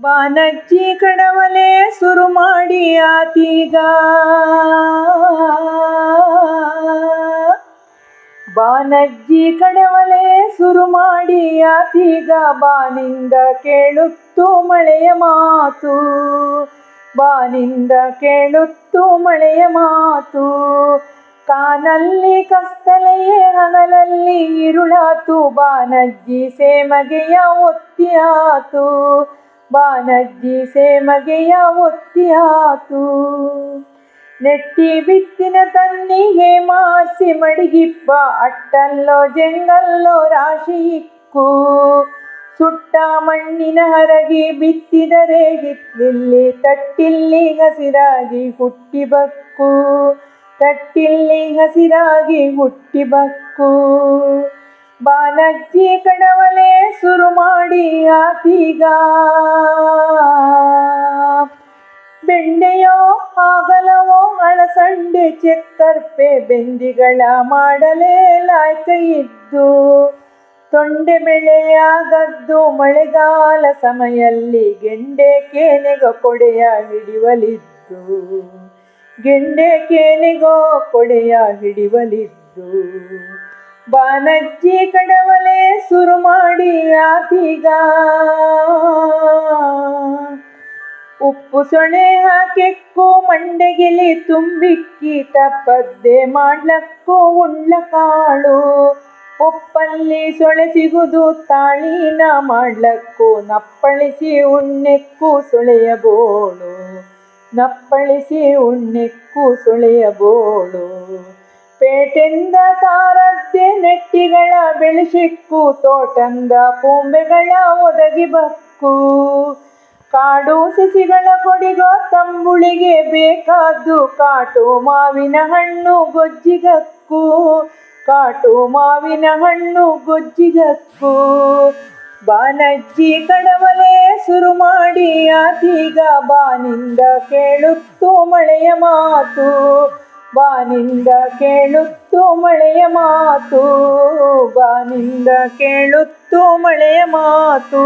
ಬಾನಜ್ಜಿ ಕಡವಲೆ ಸುರು ಮಾಡಿ ಆತೀಗ. ಬಾನಜ್ಜಿ ಕಡವಲೆ ಸುರು ಮಾಡಿ ಆತೀಗ. ಬಾನಿಂದ ಕೇಳುತ್ತು ಮಳೆಯ ಮಾತು. ಬಾನಿಂದ ಕೇಳುತ್ತು ಮಳೆಯ ಮಾತು. ಕಾನಲ್ಲಿ ಕಸ್ತಲೆಯೇ ಹಗಲಲ್ಲಿ ಇರುಳಾತು. ಬಾನಜ್ಜಿ ಸೇಮಗೆಯ ಒತ್ತಿಯಾತು. ಬಾನಜ್ಜಿ ಸೇಮಗೆಯ ಒತ್ತಿಯಾತು ನೆಟ್ಟಿ ಬಿತ್ತಿನ ತನ್ನಿಗೆ ಮಾಸಿ ಮಡಿಗಿಪ್ಪ, ಅಟ್ಟಲ್ಲೋ ಜಂಗಲ್ಲೋ ರಾಶಿ ಇಕ್ಕು. ಸುಟ್ಟ ಮಣ್ಣಿನ ಹರಗಿ ಬಿತ್ತಿದರೆ ಗಿತ್ತಿಲ್ಲಿ ತಟ್ಟಿಲ್ಲಿ ಹಸಿರಾಗಿ ಹುಟ್ಟಿ ಬಕ್ಕು. ತಟ್ಟಿಲ್ಲಿ ಹಸಿರಾಗಿ ಹುಟ್ಟಿ ಬಾನಜ್ಜಿ ಕಡವಲೆ ಸುರು ಮಾಡಿ ಆತೀಗ. ಬೆಂಡೆಯೋ ಆಗಲವೋ ಅಳಸಂಡೆ ಚೆಕ್ಕರ್ಪೆ ಬೆಂದಿಗಳ ಮಾಡಲೇ ಲಾಯ್ಕ ಇದ್ದು. ತೊಂಡೆ ಬೆಳೆಯಾಗದ್ದು ಮಳೆಗಾಲ ಸಮಯಲ್ಲಿ ಗೆಂಡೆ ಕೇನೆಗ ಕೊಡೆಯ ಹಿಡಿವಲಿದ್ದು. ಗೆಂಡೆ ಕೇನೆಗೋ ಕೊಡೆಯ ಹಿಡಿವಲಿದ್ದು. ಬಾನಜ್ಜಿ ಕಡವಲೆ ಸುರು ಮಾಡಿ ಆತೀಗ. ಉಪ್ಪು ಸೊಣೆ ಹಾಕೆಕ್ಕು ಮಂಡೆಗೆಲಿ ತುಂಬಿಕ್ಕಿ ತಪ್ಪದ್ದೆ ಮಾಡ್ಲಕ್ಕೂ ಉಂಡ್ಲ ಕಾಳು. ಉಪ್ಪಲ್ಲಿ ಸೊಳೆ ಸಿಗುದು ತಾಳಿನ ಮಾಡ್ಲಕ್ಕೂ, ನಪ್ಪಳಿಸಿ ಉಣ್ಣೆಕ್ಕು ಸೊಳೆಯಬೋಳು ನಪ್ಪಳಿಸಿ ಉಣ್ಣೆಕ್ಕು ಸೊಳೆಯ ಬೋಳು. ಪೇಟೆಂದ ತಾರದ್ದೆ ನೆಟ್ಟಿಗಳ ಬೆಳೆಸಿಕ್ಕು, ತೋಟಂದ ಪೂಂಬೆಗಳ ಒದಗಿ ಬಕ್ಕು. ಕಾಡು ಸಸಿಗಳ ಕೊಡಿಗೋ ತಂಬುಳಿಗೆ ಬೇಕಾದ್ದು ಕಾಟು ಮಾವಿನ ಹಣ್ಣು ಗೊಜ್ಜಿಗಕ್ಕು. ಕಾಟು ಮಾವಿನ ಹಣ್ಣು ಗೊಜ್ಜಿಗಕ್ಕು. ಬಾನಜ್ಜಿ ಕಡವಲೆ ಸುರು ಮಾಡಿ, ಆತೀಗ ಬಾನಿಂದ ಕೇಳುತ್ತು ಮಳೆಯ ಮಾತು. ಬಾನಿಂದ ಕೇಳುತ್ತು ಮಳೆಯ ಮಾತು ಬಾನಿಂದ ಕೇಳುತ್ತು ಮಳೆಯ ಮಾತು.